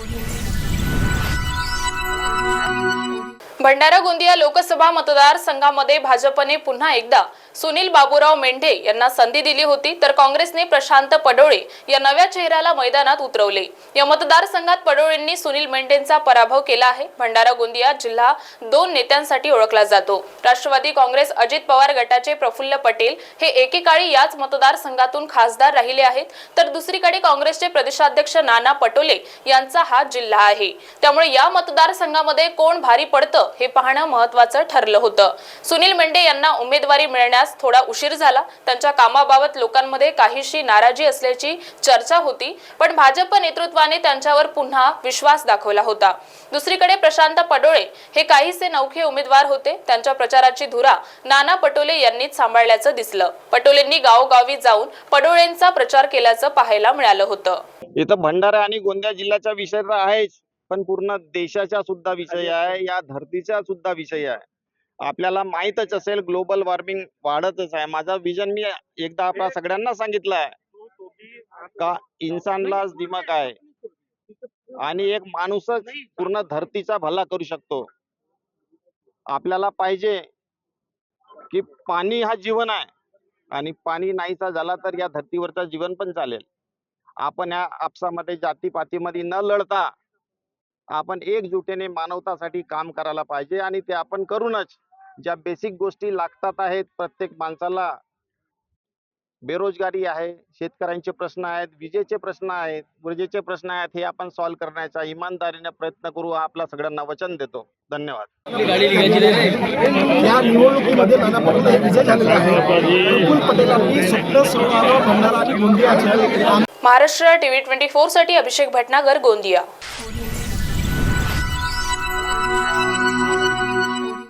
Audio Bhandara Gondia Lok Sabha मतदारसंघामध्ये भाजपने पुन्हा एकदा सुनील बाबूराव मेंढे यांना संधी दिली होती तर काँग्रेसने प्रशांत पडोळे या नव्या चेहऱ्याला मैदानात उतरवले. या मतदारसंघात पडोळेंनी सुनील मेंढेंचा पराभव केला आहे. भंडारा गोंदिया जिल्हा दोन नेत्यांसाठी ओळखला जातो. राष्ट्रवादी काँग्रेस अजित पवार गटाचे प्रफुल्ल पटेल हे एकेकाळी याच मतदारसंघातून खासदार राहिले आहेत. तर दुसरीकडे काँग्रेसचे प्रदेशाध्यक्ष नाना पटोले यांचा हा जिल्हा आहे. त्यामुळे या मतदारसंघामध्ये कोण भारी पडतं? हे पाहणं महत्वाचं ठरलं होतं. सुनील मेंढे यांना उमेदवारी मिळण्यास थोडा उशीर झाला. त्यांच्या कामाबाबत लोकांमध्ये काहीशी नाराजी असल्याची चर्चा होती पण भाजप नेतृत्वाने त्यांच्यावर पुन्हा विश्वास दाखवला होता. दुसरीकडे प्रशांत पडोळे हे काहीसे नौखे उमेदवार होते. त्यांच्या प्रचाराची धुरा नाना पटोले यांनीच सांभाळल्याचं दिसलं. पटोलेंनी गावोगावी जाऊन पडोळेंचा प्रचार केल्याचं पाहायला मिळालं होतं. इथं भंडारा आणि गोंदिया जिल्ह्याचा विषय आहेच. पण पूर्ण देशाचा सुद्धा विषय आहे या धरतीचा सुद्धा विषय आहे. आपल्याला माहीतच असेल ग्लोबल वॉर्मिंग वाढतच आहे. माझा विजन मी एकदा आपल्या सगळ्यांना सांगितलं आहे. का इन्सानलाच दिमाग आहे. आणि एक माणूसच पूर्ण धरतीचा भला करू शकतो. आपल्याला पाहिजे की पाणी हा जीवन आहे. आणि पाणी नाहीसा झाला तर या धरतीवरचं जीवन पण चालेल. आपण या आपसामध्ये जातीपातीमध्ये न लढता आपण एकजुटीने मानवतासाठी काम करायला पाहिजे आणि ते आपण करूनच ज्या बेसिक गोष्टी लागतात आहेत प्रत्येक माणसाला बेरोजगारी आहे शेतकऱ्यांचे प्रश्न आहेत विजेचे प्रश्न आहेत ऊर्जेचे प्रश्न आहेत हे आपण सॉल्व्ह करण्याचा इमानदारीने प्रयत्न करू हा आपला सगळ्यांना वचन देतो. धन्यवाद. या निवडणुकीमध्ये नाना पटोले हे विजय झालेले आहे महाराष्ट्र टीव्ही ट्वेंटी फोरसाठी अभिषेक भटनागर गोंदिया.